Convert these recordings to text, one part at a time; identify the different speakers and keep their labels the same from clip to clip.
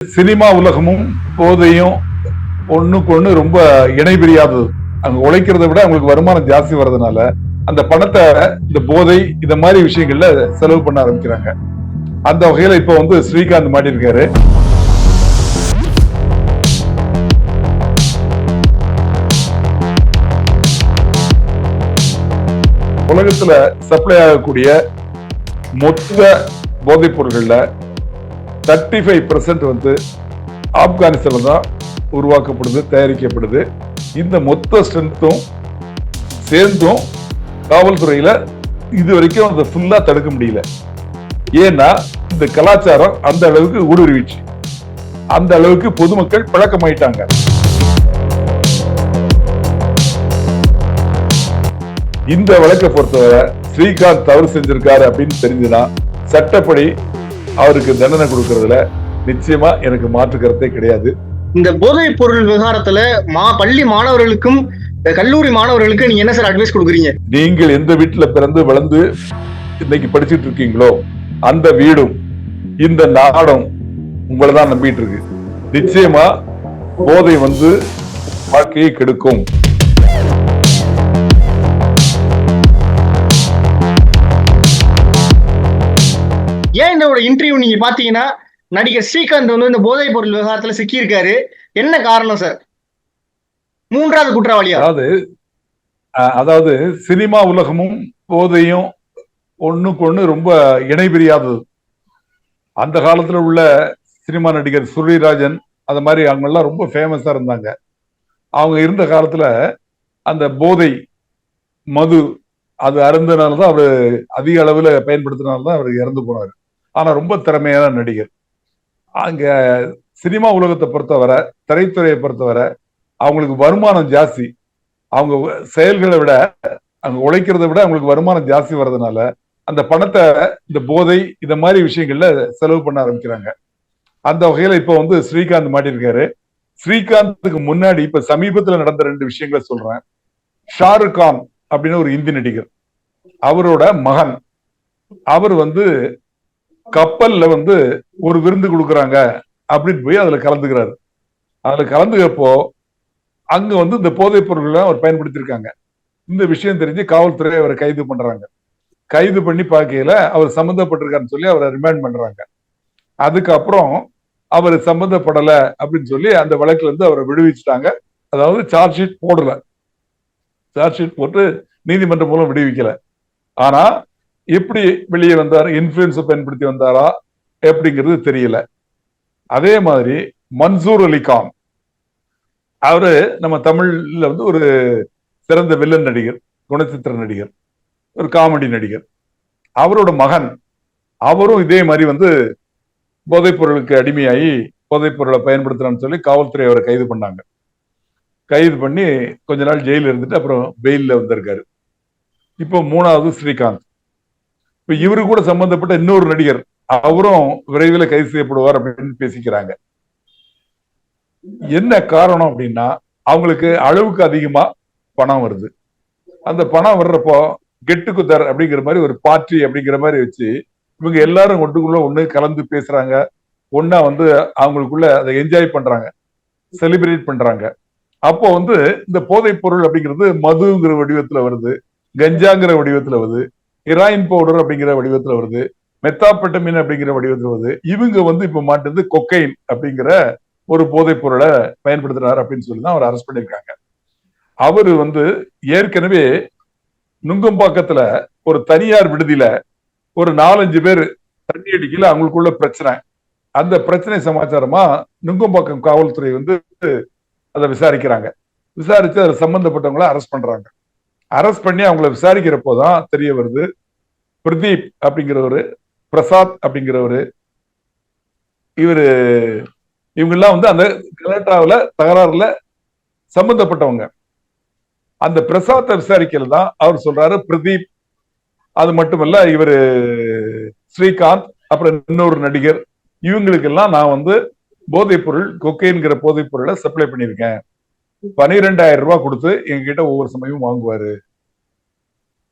Speaker 1: Cinema உலகமும் போதையும் ஒண்ணுக்கு ஒண்ணு ரொம்ப இணை பிரியாதது அங்க உழைக்கிறத விட அவங்களுக்கு வருமானம் ஜாஸ்தி வர்றதுனால அந்த பணத்தை இந்த போதை இந்த மாதிரி விஷயங்கள்ல செலவு பண்ண ஆரம்பிக்கிறாங்க. அந்த வகையில இப்ப வந்து ஸ்ரீகாந்த் மாட்டி இருக்காரு உலகத்துல சப்ளை ஆகக்கூடிய மொத்த போதைப் பொருட்கள்ல தேர்ட்டி ஃபைவ் பர்சன்ட் வந்து ஆப்கானிஸ்தான் தான் உருவாக்கப்படுது தயாரிக்கப்படுது. இந்த மொத்த ஸ்ட்ரென்த்தும் சேர்ந்தும் காவல்துறையில இது வரைக்கும் அதை ஃபுல்லா தடுக்க முடியல. ஏன்னா இந்த கலாச்சாரம் அந்த அளவுக்கு ஊடுருவிச்சு. அந்த அளவுக்கு பொதுமக்கள் பழக்கமாயிட்டாங்க. இந்த வழக்கை பொறுத்தவரை ஸ்ரீகாந்த் தவறு செஞ்சிருக்காரு அப்படின்னு தெரிஞ்சுனா சட்டப்படி அவருக்கு தண்டனை கொடுக்கறதுல நிச்சயமா எனக்கு மாற்று கருத்தே கிடையாது.
Speaker 2: இந்த போதைப் பொருள் விவகாரத்துல மா பள்ளி மாணவர்களுக்கும் கல்லூரி மாணவர்களுக்கும் நீங்க என்ன சார் அட்வைஸ் கொடுக்குறீங்க?
Speaker 1: நீங்கள் எந்த வீட்டுல பிறந்து வளர்ந்து இன்னைக்கு படிச்சிட்டு இருக்கீங்களோ அந்த வீடும் இந்த நாடும் உங்களை தான் நம்பிட்டு இருக்கு. நிச்சயமா போதை வந்து வாழ்க்கையை கெடுக்கும்.
Speaker 2: ஏன் இந்த ஒரு இன்டர்வியூ நீங்க பாத்தீங்கன்னா நடிகர் ஸ்ரீகாந்த் வந்து இந்த போதைப் பொருள் விவகாரத்துல சிக்கியிருக்காரு. என்ன காரணம் சார் மூன்றாவது குற்றவாளியா?
Speaker 1: அதாவது அதாவது சினிமா உலகமும் போதையும் ஒண்ணுக்கு ஒண்ணு ரொம்ப இணை பிரியாதது அந்த காலத்துல உள்ள சினிமா நடிகர் சுரீராஜன் அந்த மாதிரி அவங்க எல்லாம் ரொம்ப ஃபேமஸா இருந்தாங்க. அவங்க இருந்த காலத்துல அந்த போதை மது அது அருந்தனால தான் அவர் அதிக அளவில் பயன்படுத்தினால தான் அவர் இறந்து போனார். ஆனா ரொம்ப திறமையான நடிகர். அங்க சினிமா உலகத்தை பொறுத்தவரை திரைத்துறையை பொறுத்தவரை அவங்களுக்கு வருமானம் ஜாஸ்தி. அவங்க செயல்களை விட அங்க உழைக்கிறத விட அவங்களுக்கு வருமானம் ஜாஸ்தி வர்றதுனால அந்த பணத்தை இந்த போதை இந்த மாதிரி விஷயங்கள்ல செலவு பண்ண ஆரம்பிக்கிறாங்க. அந்த வகையில இப்ப வந்து ஸ்ரீகாந்த் மாட்டியிருக்காரு. ஸ்ரீகாந்துக்கு முன்னாடி இப்ப சமீபத்துல நடந்த ரெண்டு விஷயங்களை சொல்றேன். ஷாருக் கான் அப்படின்னு ஒரு இந்தி நடிகர். அவரோட மகன். அவர் வந்து கப்பல்ல வந்து ஒரு விருந்து கொடுக்குறாங்க அப்படின்னு போய் அதுல கலந்துக்கிறாரு. அதுல கலந்துக்கப்போ அங்க வந்து இந்த போதைப் பொருள்களை அவர் பயன்படுத்தியிருக்காங்க. இந்த விஷயம் தெரிஞ்சு காவல்துறை அவரை கைது பண்றாங்க. கைது பண்ணி பார்க்கையில அவர் சம்மந்தப்பட்டிருக்காருன்னு சொல்லி அவரை ரிமாண்ட் பண்றாங்க. அதுக்கப்புறம் அவர் சம்மந்தப்படலை அப்படின்னு சொல்லி அந்த வழக்குல இருந்து அவரை விடுவிச்சுட்டாங்க. அதாவது சார்ஜ் ஷீட் போடல. சார்ஜ் ஷீட் போட்டு நீதிமன்றம் மூலம் விடுவிக்கல. ஆனா எப்படி வெளியே வந்தார் இன்ஃபுளுன்ஸை பயன்படுத்தி வந்தாரா எப்படிங்கிறது தெரியல. அதே மாதிரி மன்சூர் அலிகான் அவரு நம்ம தமிழ்ல வந்து ஒரு சிறந்த வில்லன் நடிகர் குணச்சித்திர நடிகர் ஒரு காமெடி நடிகர். அவரோட மகன் அவரும் இதே மாதிரி வந்து போதைப் பொருளுக்கு அடிமையாகி போதைப் பொருளை பயன்படுத்துறான்னு சொல்லி காவல்துறை அவரை கைது பண்ணாங்க. கைது பண்ணி கொஞ்ச நாள் ஜெயில இருந்துட்டு அப்புறம் பெயில்ல வந்திருக்காரு. இப்போ மூணாவது ஸ்ரீகாந்த். இப்ப இவரு கூட சம்பந்தப்பட்ட இன்னொரு நடிகர் அவரும் விரைவில் கைது செய்யப்படுவார் அப்படின்னு பேசிக்கிறாங்க. என்ன காரணம் அப்படின்னா அவங்களுக்கு அளவுக்கு அதிகமா பணம் வருது. அந்த பணம் வர்றப்போ கெட்டு குத்தர் அப்படிங்கிற மாதிரி ஒரு பார்ட்டி அப்படிங்கிற மாதிரி வச்சு இவங்க எல்லாரும் ஒட்டுக்குள்ள ஒண்ணு கலந்து பேசுறாங்க. ஒன்னா வந்து அவங்களுக்குள்ள அதை என்ஜாய் பண்றாங்க. செலிப்ரேட் பண்றாங்க. அப்போ வந்து இந்த போதைப் பொருள் அப்படிங்கிறது மதுங்கிற வடிவத்துல வருது. கஞ்சாங்கிற வடிவத்துல வருது. ஹெராயின் பவுடர் அப்படிங்கிற வடிவத்துல வருது மெத்தாப்பட்டமின் அப்படிங்கிற வடிவத்துல வருது இவங்க வந்து இப்ப மாட்டுது கொக்கைன் அப்படிங்கிற ஒரு போதைப் பொருளை பயன்படுத்துறாரு அப்படின்னு சொல்லி தான் அவர் அரெஸ்ட் பண்ணியிருக்காங்க. அவரு வந்து ஏற்கனவே நுங்கம்பாக்கத்துல ஒரு தனியார் விடுதியில ஒரு நாலஞ்சு பேர் தண்ணி அடிக்கல அவங்களுக்குள்ள பிரச்சனை. அந்த பிரச்சனை சமாச்சாரமா நுங்கம்பாக்கம் காவல்துறை வந்து அதை விசாரிக்கிறாங்க. விசாரிச்சு அதுல சம்பந்தப்பட்டவங்கள அரெஸ்ட் பண்றாங்க. அரெஸ்ட் பண்ணி அவங்கள விசாரிக்கிறப்போ தான் தெரிய வருது பிரதீப் அப்படிங்கிறவரு பிரசாத் அப்படிங்கிறவரு இவரு இவங்கெல்லாம் வந்து அந்த கலெக்டாவில் தகராறுல சம்பந்தப்பட்டவங்க. அந்த பிரசாத்தை விசாரிக்கல தான் அவர் சொல்றாரு பிரதீப். அது மட்டுமல்ல இவரு ஸ்ரீகாந்த் அப்புறம் இன்னொரு நடிகர். இவங்களுக்கெல்லாம் நான் வந்து போதைப் பொருள் கொக்கைங்கிற போதைப் பொருளை சப்ளை பண்ணியிருக்கேன். பனிரெண்டாயிரம் ரூபாய் கொடுத்து எங்ககிட்ட ஒவ்வொரு சமயமும் வாங்குவாரு.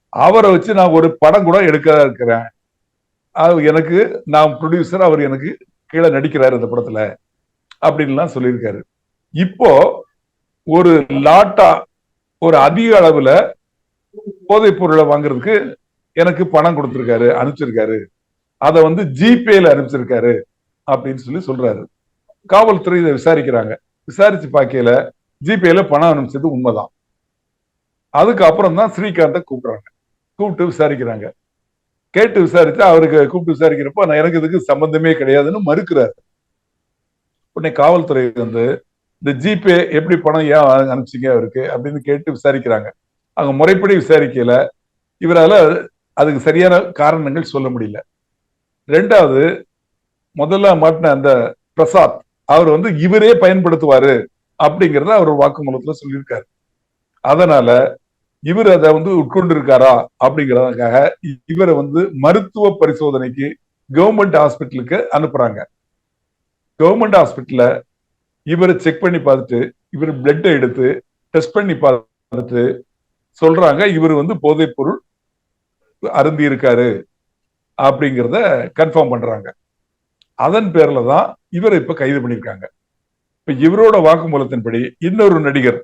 Speaker 1: அவரை வச்சு நான் ஒரு படம் கூட எடுக்க இருக்கிறேன். எனக்கு நான் ப்ரொடியூசர் அவர் எனக்கு கீழே நடிக்கிறாரு இந்த படத்துல. அப்படின்லாம் சொல்லியிருக்காரு. இப்போ ஒரு லாட்டா ஒரு அதிக அளவுல போதைப் பொருளை வாங்குறதுக்கு எனக்கு பணம் கொடுத்துருக்காரு அனுப்பிச்சிருக்காரு. அதை வந்து ஜிபேல அனுப்பிச்சிருக்காரு அப்படின்னு சொல்லி சொல்றாரு. காவல்துறை இதை விசாரிக்கிறாங்க. விசாரிச்சு பார்க்கையில ஜிபேல பணம் அனுப்பிச்சது உண்மைதான். அதுக்கு அப்புறம் தான் ஸ்ரீகாந்தை கூப்பிடுறாங்க. கூப்பிட்டு விசாரிக்கிறாங்க. கேட்டு விசாரிச்சு அவருக்கு கூப்பிட்டு விசாரிக்கிறப்போ நான் எனக்கு இதுக்கு சம்பந்தமே கிடையாதுன்னு மறுக்கிறாரு. உடனே காவல்துறை வந்து இந்த ஜிபே எப்படி பணம் ஏன் அனுப்பிச்சிங்க அவருக்கு? அப்படின்னு கேட்டு விசாரிக்கிறாங்க. அவங்க முறைப்படி விசாரிக்கல. இவரால அதுக்கு சரியான காரணங்கள் சொல்ல முடியல. ரெண்டாவது முதல்ல மாட்டின அந்த பிரசாத் அவர் வந்து இவரே பயன்படுத்துவாரு அப்படிங்கறத அவர் வாக்குமூலத்துல சொல்லியிருக்காரு. அதனால இவர் அதை வந்து உட்கொண்டு இருக்காரா இவரை வந்து மருத்துவ பரிசோதனைக்கு கவர்மெண்ட் ஹாஸ்பிட்டலுக்கு அனுப்புறாங்க. கவர்மெண்ட் ஹாஸ்பிட்டல்ல இவரை செக் பண்ணி பார்த்துட்டு இவர் பிளட்டை எடுத்து டெஸ்ட் பண்ணி பார்த்துட்டு சொல்றாங்க இவர் வந்து போதைப் பொருள் அருந்தி இருக்காரு அப்படிங்கிறத கன்ஃபார்ம் பண்றாங்க. அதன் பேர்ல தான் இவரை இப்ப கைது பண்ணியிருக்காங்க. இப்ப இவரோட வாக்குமூலத்தின்படி இன்னொரு நடிகர்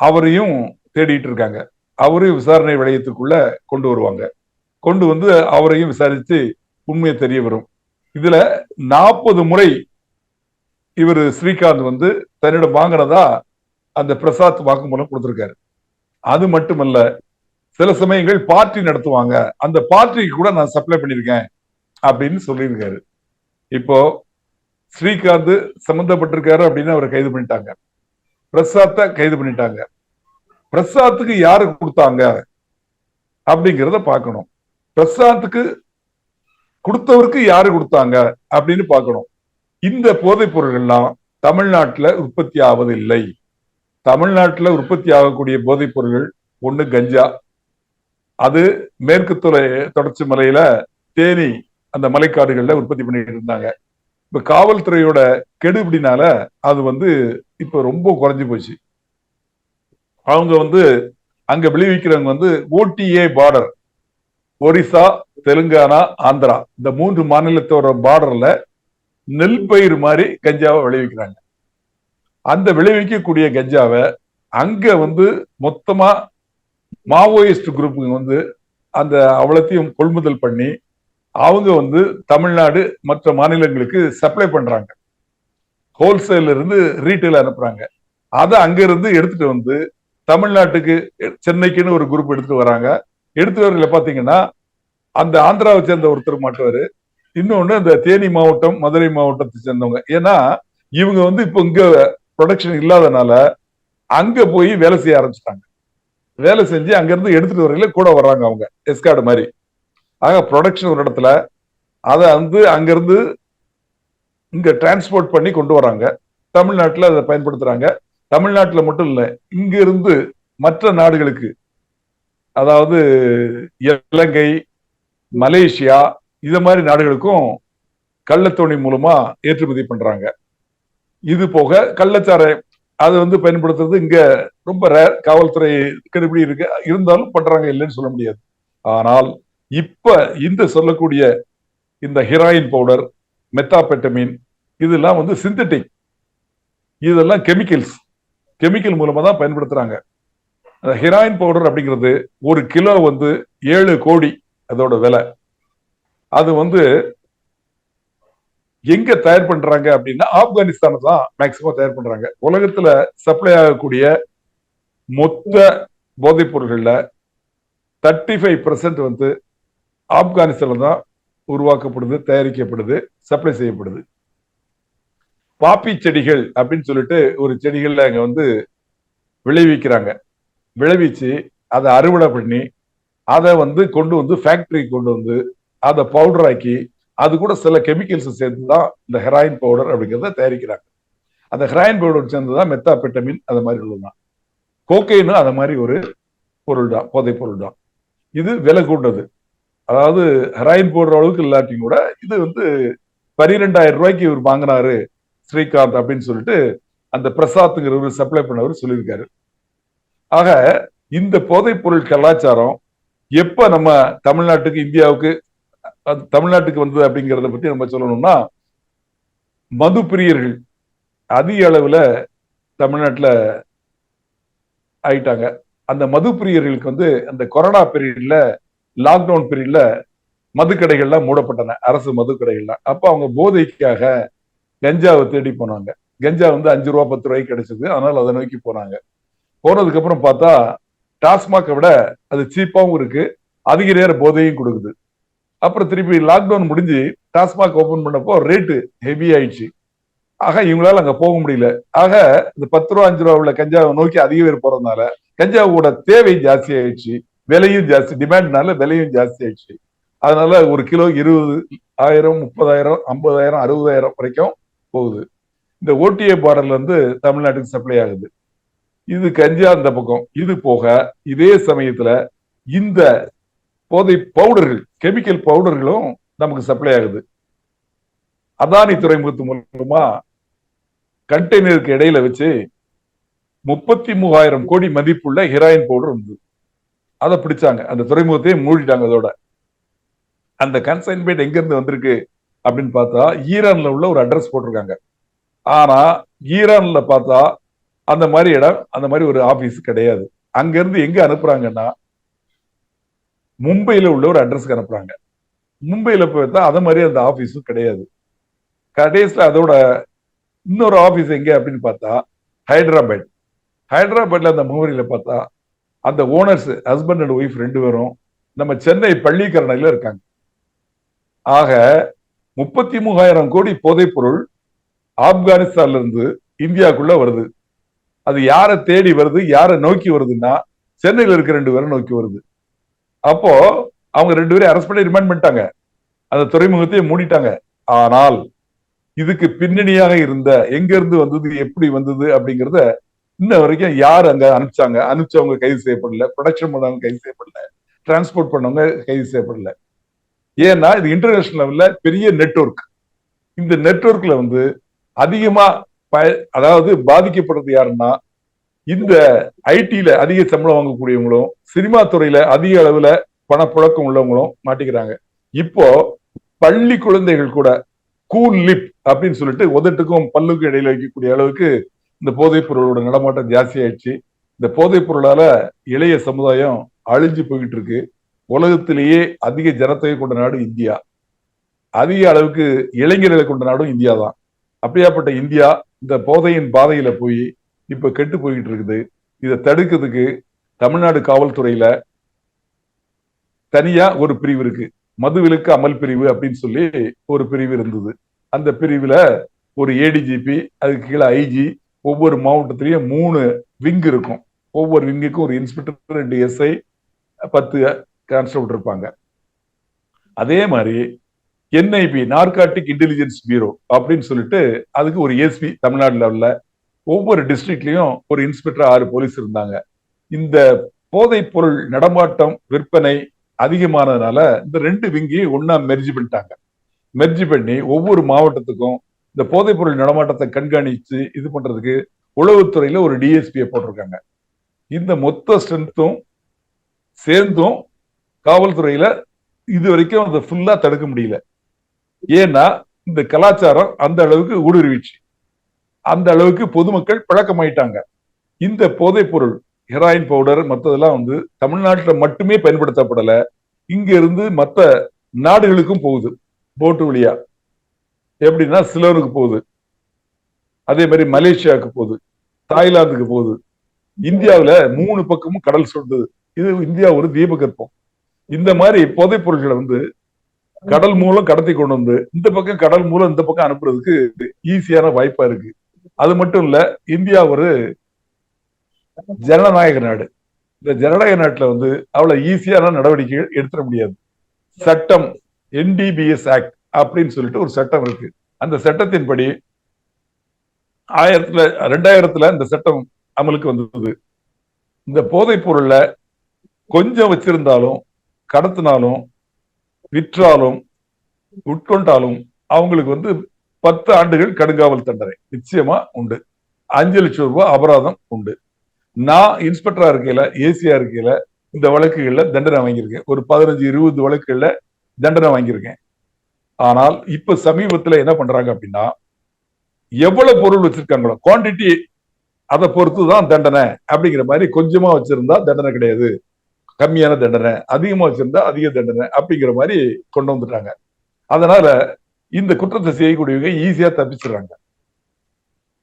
Speaker 1: அவரையும் தேடிட்டு இருக்காங்க அவரையும் விசாரணை வளையத்துக்குள்ள கொண்டு வருவாங்க. கொண்டு வந்து அவரையும் விசாரித்து உண்மையை தெரிய வரும். இதுல நாற்பது முறை இவர் ஸ்ரீகாந்த் வந்து தன்னிடம் வாங்கினதா அந்த பிரசாத் வாக்குமூலம் கொடுத்திருக்காரு. அது மட்டுமல்ல சில சமயங்கள் பார்ட்டி நடத்துவாங்க. அந்த பார்ட்டிக்கு கூட நான் சப்ளை பண்ணிருக்கேன் அப்படின்னு சொல்லியிருக்காரு. இப்போ ஸ்ரீகாந்த் சம்பந்தப்பட்டிருக்காரு அப்படின்னு அவரை கைது பண்ணிட்டாங்க. பிரசாத்தை கைது பண்ணிட்டாங்க. பிரசாத்துக்கு யாரு கொடுத்தாங்க? அப்படிங்கிறத பார்க்கணும். பிரசாத்துக்கு கொடுத்தவருக்கு யாரு கொடுத்தாங்க? அப்படின்னு பார்க்கணும். இந்த போதைப் பொருள்கள்லாம் தமிழ்நாட்டுல உற்பத்தி ஆவதில்லை. தமிழ்நாட்டுல உற்பத்தி ஆகக்கூடிய போதைப் பொருள்கள் ஒண்ணு கஞ்சா. அது மேற்கு துறை தொடர்ச்சி மலையில தேனி அந்த மலைக்காடுகளில் உற்பத்தி பண்ணிட்டு இருந்தாங்க. இப்ப காவல்துறையோட கெடுபிடினால அது வந்து இப்ப ரொம்ப குறைஞ்சு போச்சு. அவங்க வந்து அங்க விளைவிக்கிறவங்க வந்து ஓடிஏ பார்டர் ஒரிசா தெலுங்கானா ஆந்திரா. இந்த மூன்று மாநிலத்தோட பார்டர்ல நெல் பயிர் மாதிரி கஞ்சாவை விளைவிக்கிறாங்க. அந்த விளைவிக்கக்கூடிய கஞ்சாவை அங்க வந்து மொத்தமா மாவோயிஸ்ட் குரூப்புங்க வந்து அந்த அவ்வளத்தையும் கொள்முதல் பண்ணி அவங்க வந்து தமிழ்நாடு மற்ற மாநிலங்களுக்கு சப்ளை பண்றாங்க. ஹோல்சேல்ல இருந்து ரீட்டைல் அனுப்புறாங்க. அதை அங்க இருந்து எடுத்துட்டு வந்து தமிழ்நாட்டுக்கு சென்னைக்குன்னு ஒரு குரூப் எடுத்துட்டு வராங்க. எடுத்துட்டு வரல பாத்தீங்கன்னா அந்த ஆந்திராவை சேர்ந்த ஒருத்தர் மாட்டுவாரு. இன்னொன்னு இந்த தேனி மாவட்டம் மதுரை மாவட்டத்தை சேர்ந்தவங்க. ஏன்னா இவங்க வந்து இப்ப இங்க ப்ரொடக்ஷன் இல்லாதனால அங்க போய் வேலை செய்ய ஆரம்பிச்சிட்டாங்க. வேலை செஞ்சு அங்க இருந்து எடுத்துட்டு வரையில கூட வர்றாங்க அவங்க எஸ்கார்டு மாதிரி. ஆக ப்ரொடக்ஷன் ஒரு இடத்துல அதை வந்து அங்கிருந்து இங்க டிரான்ஸ்போர்ட் பண்ணி கொண்டு வராங்க தமிழ்நாட்டுல அதை பயன்படுத்துறாங்க. தமிழ்நாட்டில் மட்டும் இல்லை இங்கிருந்து மற்ற நாடுகளுக்கு அதாவது இலங்கை மலேசியா இது மாதிரி நாடுகளுக்கும் கள்ளத்தோணி மூலமா ஏற்றுமதி பண்றாங்க. இது போக கள்ளச்சாரை அது வந்து பயன்படுத்துறது இங்க ரொம்ப ரேர் காவல்துறை கடுபடி இருக்கு. இருந்தாலும் பண்றாங்க இல்லைன்னு சொல்ல முடியாது. ஆனால் இப்ப இந்த சொல்லக்கூடிய இந்த ஹெராயின் பவுடர் மெத்தாபெட்டமின் இதெல்லாம் வந்து சிந்தட்டிக். இதெல்லாம் கெமிக்கல்ஸ். கெமிக்கல் மூலமா தான் பயன்படுத்துறாங்க. அந்த ஹெராயின் பவுடர் அப்படிங்கிறது ஒரு கிலோ வந்து ஏழு கோடி அதோட விலை. அது வந்து எங்க தயார் பண்றாங்க அப்படின்னா ஆப்கானிஸ்தானை தான் மேக்சிமம் தயார் பண்றாங்க. உலகத்துல சப்ளை ஆகக்கூடிய மொத்த போதைப் பொருள்கள்ல தேர்ட்டி ஃபைவ் பர்சன்ட் வந்து ஆப்கானிஸ்தான்ல தான் உருவாக்கப்படுது தயாரிக்கப்படுது சப்ளை செய்யப்படுது. பாப்பி செடிகள் அப்படின்னு சொல்லிட்டு ஒரு செடிகள்ல அங்க வந்து விளைவிக்கிறாங்க. விளைவிச்சு அதை அறுவடை பண்ணி அதை வந்து கொண்டு வந்து ஃபேக்டரி கொண்டு வந்து அதை பவுடர் ஆக்கி அது கூட சில கெமிக்கல்ஸ் சேர்த்து தான் இந்த ஹெராயின் பவுடர் அப்படிங்கிறத தயாரிக்கிறாங்க. அந்த ஹெராயின் பவுடர் சேர்ந்து தான் மெத்தாபெட்டமின் அது மாதிரி உள்ளதுதான். கோக்கைனும் அது மாதிரி ஒரு பொருள் தான் போதை பொருள் தான் இது விலை கூண்டது. அதாவது ஹெராயின் போடுற அளவுக்கு இல்லாட்டியும் கூட இது வந்து பனிரெண்டாயிரம் ரூபாய்க்கு இவர் வாங்கினாரு. ஸ்ரீகாந்த் அப்படின்னு சொல்லிட்டு அந்த பிரசாத்துங்கிறவர் சப்ளை பண்ணவர் சொல்லியிருக்காரு. ஆக இந்த போதைப் பொருள் கலாச்சாரம் எப்ப நம்ம தமிழ்நாட்டுக்கு இந்தியாவுக்கு தமிழ்நாட்டுக்கு வந்தது அப்படிங்கிறத பத்தி நம்ம சொல்லணும்னா மது பிரியர்கள் அதிக அளவுல தமிழ்நாட்டுல ஆயிட்டாங்க. அந்த மது பிரியர்களுக்கு வந்து அந்த கொரோனா பீரியட்ல லாக்டவுன் பீரியட்ல மதுக்கடைகள்லாம் மூடப்பட்டன. அரசு மதுக்கடைகள்லாம். அப்ப அவங்க போதைக்காக கஞ்சாவை தேடி போனாங்க. கஞ்சா வந்து அஞ்சு ரூபா பத்து ரூபாய்க்கு கிடைச்சது. அதனால அதை நோக்கி போனாங்க. போனதுக்கு அப்புறம் பார்த்தா டாஸ்மாகை விட அது சீப்பாகவும் இருக்கு. அதிக நேர போதையும் கொடுக்குது. அப்புறம் திருப்பி லாக்டவுன் முடிஞ்சு டாஸ்மாக் ஓபன் பண்ணப்போ ரேட்டு ஹெவி ஆயிடுச்சு. ஆக இவங்களால அங்க போக முடியல. ஆக இந்த பத்து ரூபா அஞ்சு ரூபா உள்ள கஞ்சாவை நோக்கி அதிக பேர் போறதுனால கஞ்சாவோட தேவை ஜாஸ்தி ஆயிடுச்சு. விலையும் ஜாஸ்தி டிமாண்ட்னால விலையும் ஜாஸ்தி ஆயிடுச்சு. அதனால ஒரு கிலோ இருபது ஆயிரம் முப்பதாயிரம் ஐம்பதாயிரம் அறுபதாயிரம் வரைக்கும் போகுது. இந்த ஓடிஏ பாடல் வந்து தமிழ்நாட்டுக்கு சப்ளை ஆகுது. இது கஞ்சா அந்த பக்கம் இது போக இதே சமயத்துல இந்த போதை பவுடர்கள் கெமிக்கல் பவுடர்களும் நமக்கு சப்ளை ஆகுது. அதானி துறைமுகத்து மூலமா கண்டெய்னருக்கு இடையில வச்சு முப்பத்தி மூவாயிரம் கோடி மதிப்புள்ள ஹெராயின் பவுடர் இருந்தது அதை பிடிச்சாங்க. அந்த துறைமுகத்தையே மூடிட்டாங்க அதோட. அந்த கன்சைன்மெண்ட் எங்க இருந்து வந்திருக்கு? அப்படின்னு பார்த்தா ஈரான்ல உள்ள ஒரு அட்ரஸ் போட்டிருக்காங்க. ஆனா ஈரான்ல பார்த்தா அந்த மாதிரி இடம் அந்த மாதிரி ஒரு ஆபீஸ் கிடையாது. அங்க இருந்து எங்க அனுப்புறாங்கன்னா மும்பையில உள்ள ஒரு அட்ரஸ்க்கு அனுப்புறாங்க. மும்பையில பார்த்தா அது மாதிரி அந்த ஆபீஸும் கிடையாது. கடைசியில் அதோட இன்னொரு ஆபீஸ் எங்க அப்படின்னு பார்த்தா ஹைதராபாத். ஹைதராபாத்ல அந்த முகவரியில பார்த்தா அந்த ஓனர்ஸ் ஹஸ்பண்ட் அண்ட் ஒய்ஃப் ரெண்டு பேரும் நம்ம சென்னை பள்ளிக்கரணையில இருக்காங்க. ஆக முப்பத்தி மூவாயிரம் கோடி போதைப் பொருள் ஆப்கானிஸ்தான்ல இருந்து இந்தியாவுக்குள்ள வருது. அது யாரை தேடி வருது யாரை நோக்கி வருதுன்னா சென்னையில இருக்க ரெண்டு பேரும் நோக்கி வருது. அப்போ அவங்க ரெண்டு பேரும் அரெஸ்ட் பண்ணி ரிமாண்ட் பண்ணிட்டாங்க. அந்த துறைமுகத்தையே மூடிட்டாங்க. ஆனால் இதுக்கு பின்னணியாக இருந்த எங்க இருந்து வந்தது எப்படி வந்தது அப்படிங்கிறத இன்ன வரைக்கும் யார் அங்க அனுப்பிச்சாங்க? அனுப்பிச்சவங்க கைது செய்யப்படல. ப்ரொடக்ஷன் பண்ணவங்க கைது செய்யப்படல. டிரான்ஸ்போர்ட் பண்ணவங்க கைது செய்யப்படல. ஏன்னா இது இன்டர்நேஷனல் லெவல்ல பெரிய நெட்வொர்க் இந்த நெட்வொர்க்ல வந்து அதிகமா அதாவது பாதிக்கப்படுறது யாருன்னா இந்த ஐடில அதிக சம்பளம் வாங்கக்கூடியவங்களும் சினிமா துறையில அதிக அளவுல பணப்புழக்கம் உள்ளவங்களும் மாட்டிக்கிறாங்க. இப்போ பள்ளி குழந்தைகள் கூட கூல் லிப் அப்படின்னு சொல்லிட்டு உதட்டுக்கும் பல்லுக்கும் இடையில வைக்கக்கூடிய அளவுக்கு இந்த போதைப் பொருளோட நடமாட்டம் ஜாஸ்தி ஆயிடுச்சு இந்த போதைப் பொருளால இளைய சமுதாயம் அழிஞ்சு போய்கிட்டு இருக்கு. உலகத்திலேயே அதிக ஜனத்தொகை கொண்ட நாடு இந்தியா. அதிக அளவுக்கு இளைஞர்களை கொண்ட நாடும் இந்தியா தான் அப்படியாப்பட்ட இந்தியா இந்த போதையின் பாதையில போய் இப்ப கெட்டு போய்கிட்டு இருக்குது. இதை தடுக்கிறதுக்கு தமிழ்நாடு காவல்துறையில தனியா ஒரு பிரிவு இருக்கு. மதுவிலக்கு அமல் பிரிவு அப்படின்னு சொல்லி ஒரு பிரிவு இருந்தது. அந்த பிரிவுல ஒரு ஏடிஜிபி அதுக்கு கீழே ஐஜி ஒவ்வொரு மாவட்டத்திலயும் மூணு விங் இருக்கும். ஒவ்வொரு விங்குக்கும் ஒரு இன்ஸ்பெக்டர் ரெண்டு எஸ்ஐ பத்து கான்ஸ்டபிள் இருப்பாங்க. அதே மாதிரி என்ஐபி நார்காட்டிக் இன்டெலிஜென்ஸ் பியூரோ அப்படின்னு சொல்லிட்டு அதுக்கு ஒரு எஸ்பி தமிழ்நாடு லெவலில் ஒவ்வொரு டிஸ்ட்ரிக்ட்லையும் ஒரு இன்ஸ்பெக்டர் ஆறு போலீஸ் இருந்தாங்க. இந்த போதைப் பொருள் நடமாட்டம் விற்பனை அதிகமானதுனால இந்த ரெண்டு விங்கி ஒன்னா மெர்ஜி பண்ணிட்டாங்க. மெர்ஜி பண்ணி ஒவ்வொரு மாவட்டத்துக்கும் இந்த போதைப் பொருள் நடமாட்டத்தை கண்காணிச்சு இது பண்றதுக்கு உளவுத்துறையில ஒரு டிஎஸ்பியை போட்டிருக்காங்க. இந்த மொத்த ஸ்ட்ரென்த்தும் சேர்ந்தும் காவல்துறையில இது வரைக்கும் அதை ஃபுல்லா தடுக்க முடியல. ஏன்னா இந்த கலாச்சாரம் அந்த அளவுக்கு ஊடுருவிச்சு. அந்த அளவுக்கு பொதுமக்கள் பழக்கமாயிட்டாங்க. இந்த போதைப் பொருள் ஹெராயின் பவுடர் மற்றதெல்லாம் வந்து தமிழ்நாட்டில் மட்டுமே பயன்படுத்தப்படல. இங்க இருந்து மற்ற நாடுகளுக்கும் போகுது போட்டு வழியா. எப்படின்னா சிலோனுக்கு போகுது. அதே மாதிரி மலேசியாவுக்கு போகுது தாய்லாந்துக்கு போகுது. இந்தியாவுல மூணு பக்கமும் கடல் சொல்றது இது இந்தியா ஒரு தீபகற்பம். இந்த மாதிரி போதைப் பொருட்களை வந்து கடல் மூலம் கடத்தி கொண்டு வந்து இந்த பக்கம் கடல் மூலம் இந்த பக்கம் அனுப்புறதுக்கு ஈஸியான வாய்ப்பா இருக்கு. அது மட்டும் இல்ல இந்தியா ஒரு ஜனநாயக நாடு. இந்த ஜனநாயக நாட்டுல வந்து அவ்வளவு ஈஸியான நடவடிக்கைகள் எடுத்துட முடியாது. சட்டம் என்டிபிஎஸ் ஆக்ட் அப்படின்னு சொல்லிட்டு ஒரு சட்டம் இருக்கு. அந்த சட்டத்தின்படி ஆயிரத்துல ரெண்டாயிரத்துல இந்த சட்டம் அமலுக்கு வந்தது. இந்த போதைப் பொருள்ல கொஞ்சம் வச்சிருந்தாலும் கடத்தினாலும் விற்றாலும் உட்கொண்டாலும் அவங்களுக்கு வந்து பத்து ஆண்டுகள் கடுங்காவல் தண்டனை நிச்சயமா உண்டு. அஞ்சு லட்சம் ரூபாய் அபராதம் உண்டு. நான் இன்ஸ்பெக்டரா இருக்கையில ஏசியா இருக்கையில இந்த வழக்குகள்ல தண்டனை வாங்கியிருக்கேன். ஒரு பதினஞ்சு இருபது வழக்குகள்ல தண்டனை வாங்கியிருக்கேன். ஆனால் இப்ப சமீபத்துல என்ன பண்றாங்க அப்படின்னா எவ்வளவு பொருள் வச்சிருக்காங்களோ குவான்டிட்டி அதை பொறுத்து தான் தண்டனை அப்படிங்கிற மாதிரி கொஞ்சமா வச்சிருந்தா தண்டனை கிடையாது. கம்மியான தண்டனை அதிகமா வச்சிருந்தா அதிக தண்டனை அப்படிங்கிற மாதிரி கொண்டு வந்துட்டாங்க. அதனால இந்த குற்றத்தை செய்யக்கூடியவங்க ஈஸியா தப்பிச்சிடுறாங்க.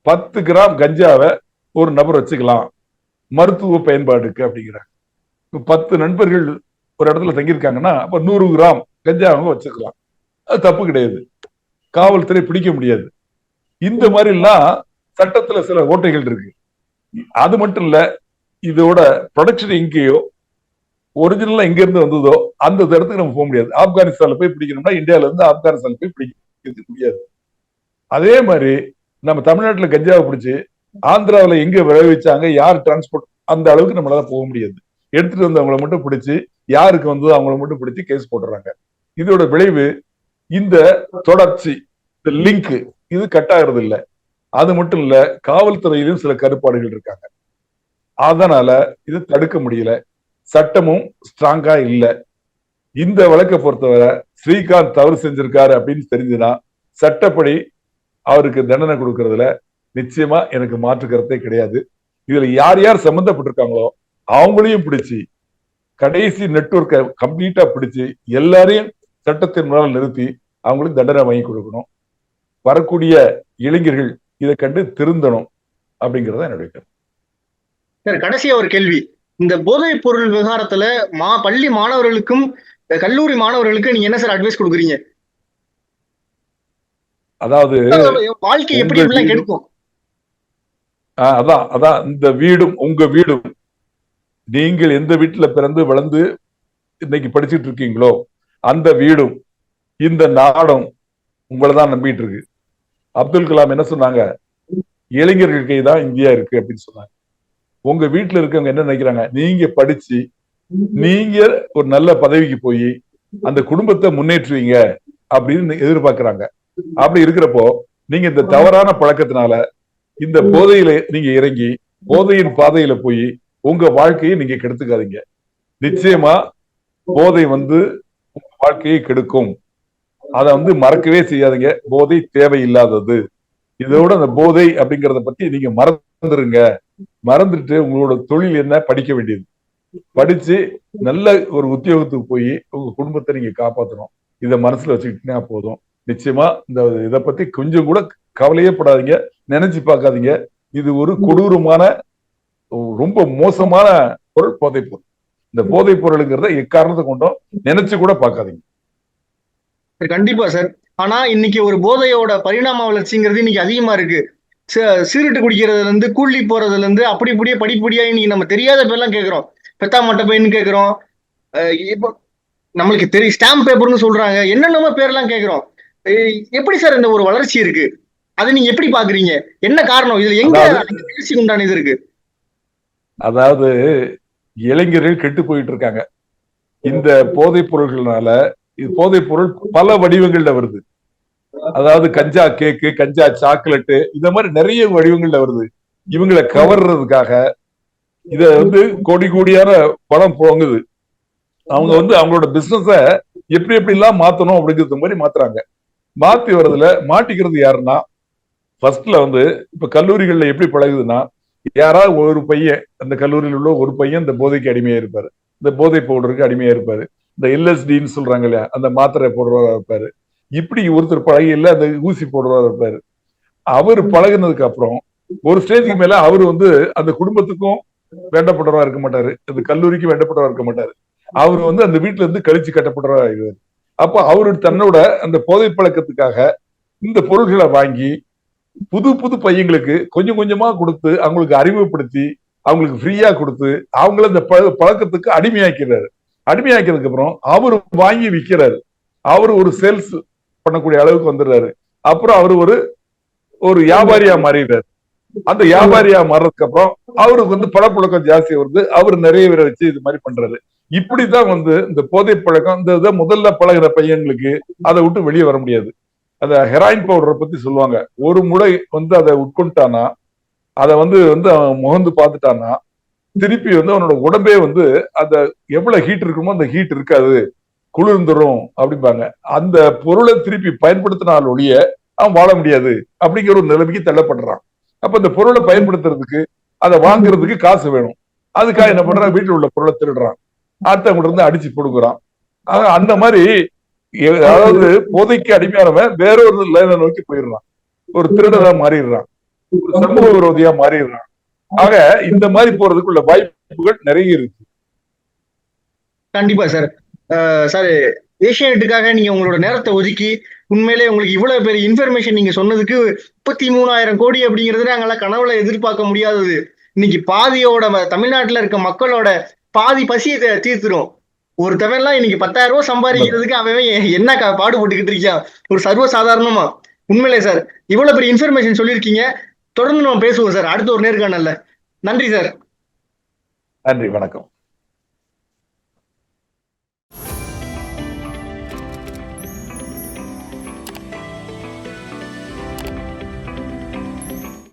Speaker 1: பத்து கிராம் கஞ்சாவை ஒரு நபர் வச்சுக்கலாம். மருத்துவ பயன்பாடுக்கு அப்படிங்கிறாங்க. இப்போ பத்து நண்பர்கள் ஒரு இடத்துல தங்கியிருக்காங்கன்னா அப்போ நூறு கிராம் கஞ்சா அவங்க வச்சுக்கலாம். அது தப்பு கிடையாது. காவல்துறை பிடிக்க முடியாது. இந்த மாதிரி எல்லாம் சட்டத்துல சில ஓட்டைகள் இருக்கு. அது மட்டும் இல்ல இதோட ப்ரொடக்ஷன் எங்கேயோ ஒரிஜினலா எங்க இருந்து வந்ததோ அந்த இடத்துக்கு நம்ம போக முடியாது. ஆப்கானிஸ்தான்ல போய் பிடிக்கணும்னா இந்தியால இருந்து ஆப்கானிஸ்தான்ல போய் பிடிக்க முடியாது. அதே மாதிரி நம்ம தமிழ்நாட்டுல கஞ்சாவை பிடிச்சி ஆந்திராவுல எங்க விளைவிச்சாங்க யார் டிரான்ஸ்போர்ட் அந்த அளவுக்கு நம்மளால போக முடியாது. எடுத்துட்டு வந்தவங்கள மட்டும் பிடிச்சு யாருக்கு வந்ததோ அவங்கள மட்டும் பிடிச்சு கேஸ் போடுறாங்க இதோட விளைவு இந்த தொடர்ச்சி இந்த லிங்க் இது கட் ஆகுறது இல்ல அது மட்டும் இல்ல காவல்துறையிலும் சில கருப்பாடுகள் இருக்காங்க. அதனால இது தடுக்க முடியல. சட்டமும் ஸ்ட்ராங்கா இல்ல. இந்த வழக்கை பொறுத்தவரை ஸ்ரீகாந்த் தவறு செஞ்சிருக்காரு அப்படின்னு தெரிஞ்சுன்னா சட்டப்படி அவருக்கு தண்டனை கொடுக்கறதுல நிச்சயமா எனக்கு மாற்று கருத்தே கிடையாது. இதுல யார் யார் சம்பந்தப்பட்டிருக்காங்களோ அவங்களையும் பிடிச்சி கடைசி நெட்ஒர்க்கை கம்ப்ளீட்டா பிடிச்சு எல்லாரையும் சட்டத்தின் முன்னால் நிறுத்தி அவங்களுக்கு தண்டனை வாங்கி கொடுக்கணும். வரக்கூடிய இளைஞர்கள் இதை கண்டு திருந்தணும் அப்படிங்கறத என்னுடைய கருத்து.
Speaker 2: கடைசியா ஒரு கேள்வி. இந்த போதைப் பொருள் விவகாரத்துல மா பள்ளி மாணவர்களுக்கும் கல்லூரி மாணவர்களுக்கு நீங்க என்ன சார் அட்வைஸ் கொடுக்குறீங்க?
Speaker 1: அதாவது
Speaker 2: வாழ்க்கை எப்படி
Speaker 1: வீடு-
Speaker 2: கெடுக்கும்?
Speaker 1: அதான் அதான் இந்த வீடும் உங்க வீடும். நீங்கள் எந்த வீட்டுல பிறந்து வளர்ந்து இன்னைக்கு படிச்சிட்டு இருக்கீங்களோ அந்த வீடும் இந்த நாடும் உங்களை தான் நம்பிட்டு இருக்கு. அப்துல் கலாம் என்ன சொன்னாங்க? இளைஞர்கள் கை தான் இந்தியா இருக்கு அப்படின்னு சொன்னாங்க. உங்க வீட்டுல இருக்கவங்க என்ன நினைக்கிறாங்க? நீங்க படிச்சு நீங்க ஒரு நல்ல பதவிக்கு போய் அந்த குடும்பத்தை முன்னேற்றுவீங்க அப்படின்னு எதிர்பார்க்கிறாங்க. அப்படி இருக்கிறப்போ நீங்க இந்த தவறான பழக்கத்தினால இந்த போதையில நீங்க இறங்கி போதையின் பாதையில போய் உங்க வாழ்க்கையை நீங்க கெடுத்துக்காதீங்க. நிச்சயமா போதை வந்து உங்க வாழ்க்கையை கெடுக்கும். அதை வந்து மறக்கவே செய்யாதீங்க. போதை தேவையில்லாதது. இதோட அந்த போதை அப்படிங்கறத பத்தி நீங்க மறந்துருங்க. மறந்துட்டு உங்களோட தொழில் என்ன படிக்க வேண்டியது. படிச்சு நல்ல ஒரு உத்தியோகத்துக்கு போய் உங்க குடும்பத்தை நீங்க காப்பாத்தணும். இதை மனசுல வச்சுக்கிட்டீங்கன்னா போதும். நிச்சயமா இந்த இதை பத்தி கொஞ்சம் கூட கவலையே படாதீங்க. நினைச்சு பார்க்காதீங்க. இது ஒரு கொடூரமான ரொம்ப மோசமான பொருள் போதைப் பொருள். இந்த போதைப் பொருளுங்கிறத எக்காரணத்தை கொண்டும் நினைச்சு கூட பார்க்காதீங்க.
Speaker 2: கண்டிப்பா சார். ஆனா இன்னைக்கு ஒரு போதையோட பரிணாம வளர்ச்சிங்கிறது இன்னைக்கு அதிகமா இருக்கு. சீருட்டு குடிக்கிறதுல இருந்து கூலி போறதுல இருந்து அப்படி இப்படியே படிப்படியா இன்னைக்கு நம்ம தெரியாத பேர்லாம் கேக்குறோம் பெத்தா மட்ட பையன் கேக்குறோம் அஹ் இப்போ நம்மளுக்கு தெரியும் ஸ்டாம்ப் பேப்பர்னு சொல்றாங்க. என்னென்னமோ பேர்லாம் கேக்குறோம் அஹ் எப்படி சார் இந்த ஒரு வளர்ச்சி இருக்கு? அதை நீங்க எப்படி பாக்குறீங்க? என்ன காரணம்? இதுல எங்க வளர்ச்சி உண்டான இது இருக்கு?
Speaker 1: அதாவது இளைஞர்கள் கெட்டு போயிட்டு இருக்காங்க. இந்த போதைப் பொருள்கள்னால இது போதைப் பொருள் பல வடிவங்கள்ல வருது. அதாவது கஞ்சா கேக்கு கஞ்சா சாக்லேட்டு இந்த மாதிரி நிறைய வடிவங்கள்ல வருது. இவங்களை கவர்றதுக்காக இத வந்து கோடி கோடியான பணம் புழங்குது. அவங்க வந்து அவங்களோட பிசினஸ எப்படி எப்படி எல்லாம் மாத்தணும் அப்படிங்கிறது மாதிரி மாத்துறாங்க. மாத்தி வர்றதுல மாட்டிக்கிறது யாருன்னா ஃபர்ஸ்ட்ல வந்து இப்ப கல்லூரிகள்ல எப்படி பழகுதுன்னா யாராவது ஒரு பையன் அந்த கல்லூரியில் உள்ள ஒரு பையன் இந்த போதைக்கு அடிமையா இருப்பாரு. இந்த போதை பவுடருக்கு அடிமையா இருப்பாரு. இந்த எல்எஸ்டின்னு சொல்றாங்க இல்லையா அந்த மாத்திரை போடுறவரா இருப்பாரு. இப்படி ஒருத்தர் பழகையில அந்த ஊசி போடுறவரா இருப்பாரு. அவர் பழகுனதுக்கு அப்புறம் ஒரு ஸ்டேஜுக்கு மேல அவர் வந்து அந்த குடும்பத்துக்கும் வேண்டப்பட்டவரா இருக்க மாட்டாரு. அந்த கல்லூரிக்கு வேண்டப்பட்டவரா இருக்க மாட்டாரு. அவர் வந்து அந்த வீட்டுல இருந்து கழிச்சு கட்டப்படுறவரா இருக்காரு அப்ப அவரு தன்னோட அந்த போதை பழக்கத்துக்காக இந்த பொருள்களை வாங்கி புது புது பையங்களுக்கு கொஞ்சம் கொஞ்சமா கொடுத்து அவங்களுக்கு அறிமுகப்படுத்தி அவங்களுக்கு ஃப்ரீயா கொடுத்து அவங்கள இந்த பழ- பழக்கத்துக்கு அடிமையாக்கிறாரு. அடிமையாக்கிறதுக்கு அப்புறம் அவரு வாங்கி விற்கிறாரு அவரு ஒரு சேல்ஸ் பண்ணக்கூடிய அளவுக்கு வந்துடுறாரு. அப்புறம் அவரு ஒரு ஒரு வியாபாரியா மாறிடுறாரு. அந்த வியாபாரியா மாறதுக்கு அப்புறம் அவருக்கு வந்து பழப்பழக்கம் ஜாஸ்தி வருது. அவர் நிறைய பேரை வச்சு இது மாதிரி பண்றாரு. இப்படிதான் வந்து இந்த போதை பழக்கம் இந்த இதை முதல்ல பழகிற பையன்களுக்கு அதை விட்டு வெளியே வர முடியாது. அந்த ஹெராயின் பவுடரை பத்தி சொல்லுவாங்க. ஒரு முறை வந்து அதை உட்கொண்டானா அதை வந்து வந்து அவன் முகந்து பார்த்துட்டானா திருப்பி வந்து அவனோட உடம்பே வந்து அந்த எவ்வளவு ஹீட் இருக்குமோ அந்த ஹீட் இருக்காது. குளிர்ந்துரும் அப்படிம்பாங்க. அந்த பொருளை திருப்பி பயன்படுத்தினால் ஒழிய அவன் வாழ முடியாது அப்படிங்கிற ஒரு நிலைமைக்கு தள்ளப்படுறான். அப்ப இந்த பொருளை பயன்படுத்துறதுக்கு அதை வாங்குறதுக்கு காசு வேணும். அதுக்காக என்ன பண்றான்? வீட்டுல உள்ள பொருளை திருடுறான். அடுத்தவங்க இருந்து அடிச்சு கொடுக்குறான் ஆக அந்த மாதிரி அதாவது போதைக்கு அடிமையானவன் வேற ஒரு லைனை நோக்கி போயிடுறான். ஒரு திருடரா மாறிடுறான். ஒரு சமூக விரோதியா மாறிடுறான். ஆக இந்த மாதிரி போறதுக்குள்ள வாய்ப்புகள் நிறைய இருக்கு.
Speaker 2: கண்டிப்பா சார். சார் ஏஷியனெட்டுக்காக நீங்க உங்களோட நேரத்தை ஒதுக்கி உண்மையிலே உங்களுக்கு இவ்வளவு பெரிய இன்ஃபர்மேஷன் நீங்க சொன்னதுக்கு முப்பத்தி மூணாயிரம் கோடி அப்படிங்கிறது நாங்களாம் கனவுல எதிர்பார்க்க முடியாதது. இன்னைக்கு பாதியோட ம- தமிழ்நாட்டுல இருக்க மக்களோட பாதி பசியை தீர்த்துரும். ஒரு தவிரலாம் இன்னைக்கு பத்தாயிரம் ரூபாய் சம்பாதிக்கிறதுக்கு அவன் என்ன பாடுபட்டுக்கிட்டு இருக்கான்? ஒரு சர்வ சாதாரணமா உண்மையிலே சார் இவ்வளவு பெரிய இன்ஃபர்மேஷன் சொல்லியிருக்கீங்க. தொடர்ந்து நம்ம பேசுவோம் சார் அடுத்த ஒரு நேர்காணல்ல. நன்றி சார்
Speaker 1: நன்றி வணக்கம்.